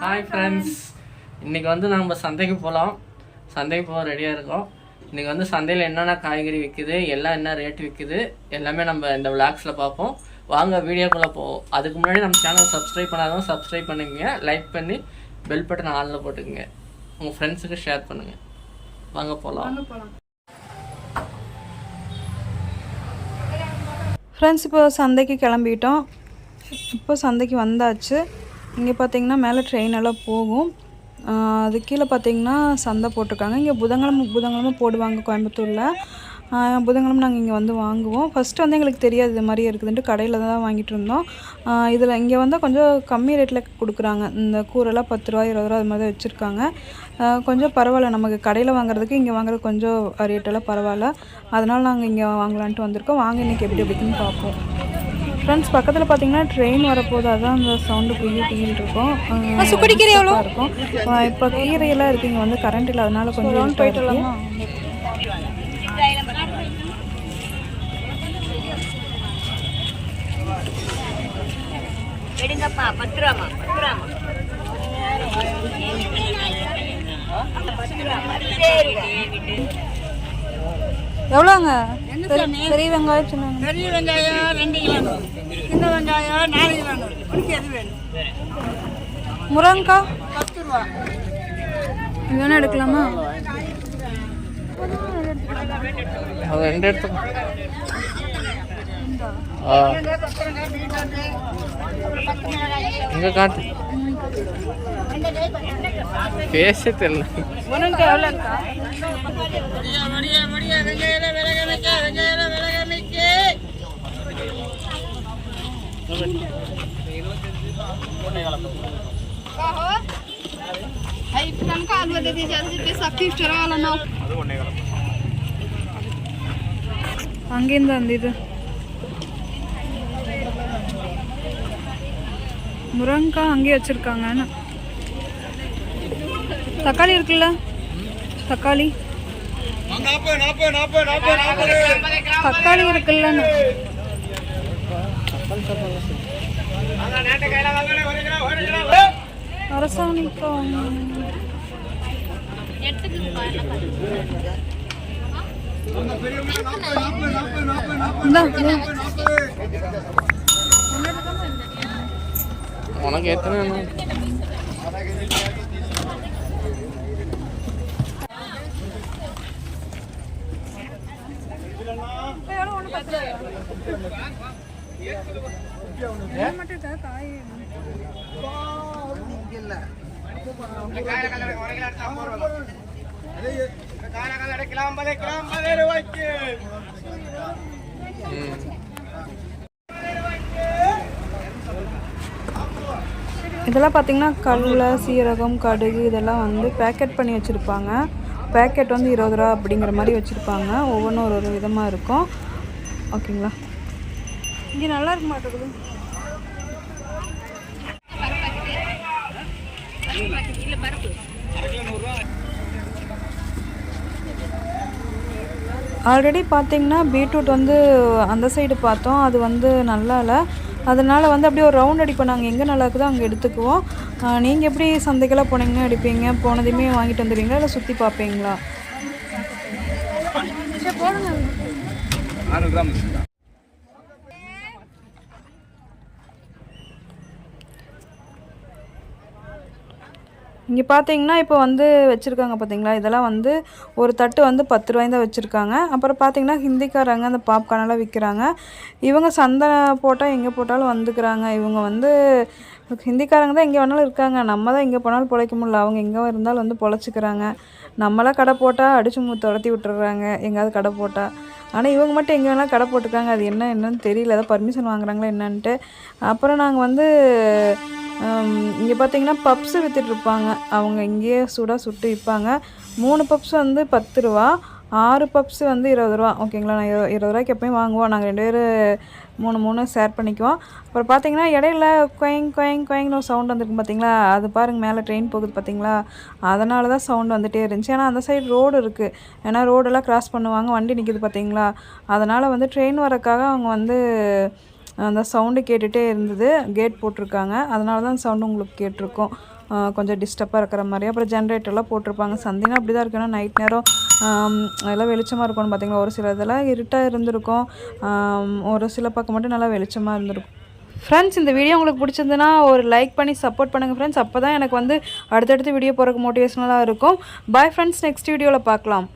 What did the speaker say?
Hi friends இன்றைக்கி வந்து நம்ம சந்தைக்கு போகலாம் சந்தைக்கு போக ரெடியாக இருக்கோம். இன்றைக்கி வந்து சந்தையில் என்னென்ன காய்கறி விற்குது எல்லாம் என்ன ரேட் விற்குது எல்லாமே நம்ம இந்த விளாக்ஸில் பார்ப்போம். வாங்க வீடியோக்குள்ளே போவோம். அதுக்கு முன்னாடி நம்ம சேனல் சப்ஸ்கிரைப் பண்ணாதவங்க சப்ஸ்கிரைப் பண்ணுங்க. லைக் பண்ணி பெல் பட்டன் ஆளில் போட்டுக்கங்க. உங்கள் ஃப்ரெண்ட்ஸுக்கு ஷேர் பண்ணுங்கள் வாங்க போகலாம் ஃப்ரெண்ட்ஸ் இப்போ சந்தைக்கு கிளம்பிட்டோம். இப்போ சந்தைக்கு வந்தாச்சு. இங்கே பார்த்தீங்கன்னா மேலே ட்ரெயின் எல்லாம் போகும். அது கீழே பார்த்தீங்கன்னா சந்தை போட்டிருக்காங்க. இங்கே புதன்கிழமை புதன்கிழமை போடுவாங்க கோயம்புத்தூரில். ஆஹ் புதன்கிழமை நாங்கள் இங்கே வந்து வாங்குவோம். ஃபஸ்ட்டு வந்து எங்களுக்கு தெரியாது இது மாதிரி இருக்குதுன்ட்டு கடையில் தான் வாங்கிட்டு இருந்தோம். இதில் இங்கே வந்து கொஞ்சம் கம்மி ரேட்டில் கொடுக்குறாங்க. இந்த கூரெல்லாம் பத்து ரூபா இருபது ரூபா அது மாதிரி தான் வச்சுருக்காங்க. கொஞ்சம் பரவாயில்ல. நமக்கு கடையில் வாங்குறதுக்கு இங்கே வாங்குறது கொஞ்சம் ரேட்டெல்லாம் பரவாயில்ல. அதனால் நாங்கள் இங்கே வாங்கலான்ட்டு வந்திருக்கோம். வாங்க இன்றைக்கி எப்படி எப்படின்னு பார்ப்போம். ஃப்ரெண்ட்ஸ் பக்கத்தில் பார்த்தீங்கன்னா ட்ரெயின் வரப்போது அதான் அந்த சவுண்டு குய்யி குய்யில் இருக்கும் சுக்கடிக்கீரை எவ்வளோ? இருக்கும். இப்போ கீரையெல்லாம் இருக்குது இங்கே வந்து கரண்ட் இல்லை அதனால கொஞ்சம் போயிட்டு எடுங்கப்பா பத்து ரூபாமா பத்து ரூபாமா எவ்வளோங்க? பெரிய வெங்காயம் சின்ன வெங்காயம். பெரிய வெங்காயம் ரெண்டு கிலோ நூறு. சின்ன வெங்காயம் நாலு கிலோ நூறு. உனக்கு எது வேணும்? முருங்கக்காய் பத்து ரூபா. வேணா எடுக்கலாமா? ரெண்டு இடத்துக்கு ஆ. இங்கே காட்டு. பேச தெரியல முருங்கக்காய் எவ்வளோக்கா மடியா மடியா மடியா வெங்காயம் விலக நிக்க வெங்காயம் விலக நிக்க அங்கேருந்து அந்த இது முருங்கக்காய் அங்கேயே வச்சுருக்காங்கன்னு தக்காளி இருக்குல்ல? தக்காளி. தக்காளி இருக்குல்லன்னு. அரசாணிக்காய் உனக்கு எத்தனை இதெல்லாம் பார்த்தீங்கன்னா கடலை சீரகம் கடுகு இதெல்லாம் வந்து பேக்கெட் பண்ணி வச்சுருப்பாங்க. பேக்கெட் வந்து இருபது ரூபா அப்படிங்கிற மாதிரி வச்சுருப்பாங்க. ஒவ்வொன்றும் ஒரு ஒரு விதமாக இருக்கும். ஓகேங்களா? இங்கே நல்லா இருக்க மாட்டேங்குது. ஆல்ரெடி பார்த்தீங்கன்னா பீட்ரூட் வந்து அந்த சைடு பார்த்தோம். அது வந்து நல்லா இல்லை. அதனால் வந்து அப்படியே ஒரு ரவுண்ட் அடிப்போம். நாங்கள் எங்கே நல்லா இருக்குதோ அங்கே எடுத்துக்குவோம். நீங்கள் எப்படி சந்தைக்கெல்லாம் போனீங்கன்னா எடுப்பீங்க? போனதையுமே வாங்கிட்டு வந்துடுவீங்களா? இல்லை சுற்றி பார்ப்பீங்களா? இங்கே பார்த்தீங்கன்னா இப்போ வந்து வச்சுருக்காங்க பார்த்தீங்களா இதெல்லாம் வந்து ஒரு தட்டு வந்து பத்து ரூபாய் தான் வச்சுருக்காங்க. அப்புறம் பார்த்தீங்கன்னா ஹிந்திக்காரங்க அந்த பாப்கார்னெல்லாம் விற்கிறாங்க இவங்க சந்தை போட்டால் எங்கே போட்டாலும் வந்துக்கிறாங்க. இவங்க வந்து ஹிந்திக்காரங்க தான் எங்கே வேணாலும் இருக்காங்க. நம்ம தான் எங்கே போனாலும் பிழைக்க முடியல. அவங்க எங்கே இருந்தாலும் வந்து பொழைச்சிக்கிறாங்க. நம்மளாம் கடை போட்டால் அடிச்சு மு துரத்தி விட்டுறாங்க. எங்கேயாவது கடை போட்டால் ஆனால் இவங்க மட்டும் எங்கே வேணாலும் கடை போட்டிருக்காங்க அது என்ன என்னன்னு தெரியல. ஏதோ பர்மிஷன் வாங்குறாங்களா என்னன்ட்டு. அப்புறம் நாங்கள் வந்து இங்கே பார்த்தீங்கன்னா பப்ஸு விற்றுட்ருப்பாங்க அவங்க இங்கேயே சூடாக சுட்டு விற்பாங்க மூணு பப்ஸ் வந்து பத்து ரூபா. ஆறு பப்ஸ் வந்து இருபது ரூபா. ஓகேங்களா? நான் இரு- இருபது ரூபாய்க்கு எப்பயும் வாங்குவோம். நாங்கள் ரெண்டு பேரும் மூணு மூணு ஷேர் பண்ணிக்குவோம். அப்புறம் பார்த்தீங்கன்னா இடையில கொயங் கொயங் கொயங்னு ஒரு சவுண்ட் வந்துருக்கு பார்த்தீங்களா அது பாருங்கள் மேலே ட்ரெயின் போகுது பார்த்தீங்களா அதனால தான் சவுண்ட் வந்துகிட்டே இருந்துச்சு. ஏன்னா அந்த சைடு ரோடு இருக்குது ஏன்னா ரோடெல்லாம் கிராஸ் பண்ணுவாங்க வண்டி நிற்கிது பார்த்தீங்களா அதனால் வந்து ட்ரெயின் வரக்காக அவங்க வந்து அந்த சவுண்டு கேட்டுகிட்டே இருந்தது. கேட் போட்டிருக்காங்க. அதனால தான் சவுண்டு உங்களுக்கு கேட்டிருக்கோம். கொஞ்சம் டிஸ்டர்பாக இருக்கிற மாதிரி. அப்புறம் ஜென்ரேட்டர்லாம் போட்டிருப்பாங்க. சந்தினா அப்படி தான் இருக்கும் நைட் நேரம் அதெல்லாம் வெளிச்சமாக இருக்கும்னு பார்த்திங்களா ஒரு சில இதெல்லாம் இருட்டாக இருந்திருக்கும். ஒரு சில பக்கம் மட்டும் நல்லா வெளிச்சமாக இருந்திருக்கும். ஃப்ரெண்ட்ஸ் இந்த வீடியோ உங்களுக்கு பிடிச்சிருந்துன்னா ஒரு லைக் பண்ணி சப்போர்ட் பண்ணுங்கள் ஃப்ரெண்ட்ஸ் அப்போ தான் எனக்கு வந்து அடுத்தடுத்து வீடியோ போகிறதுக்கு மோட்டிவேஷனலாக இருக்கும். பாய் ஃப்ரெண்ட்ஸ் நெக்ஸ்ட் வீடியோவில் பார்க்கலாம்.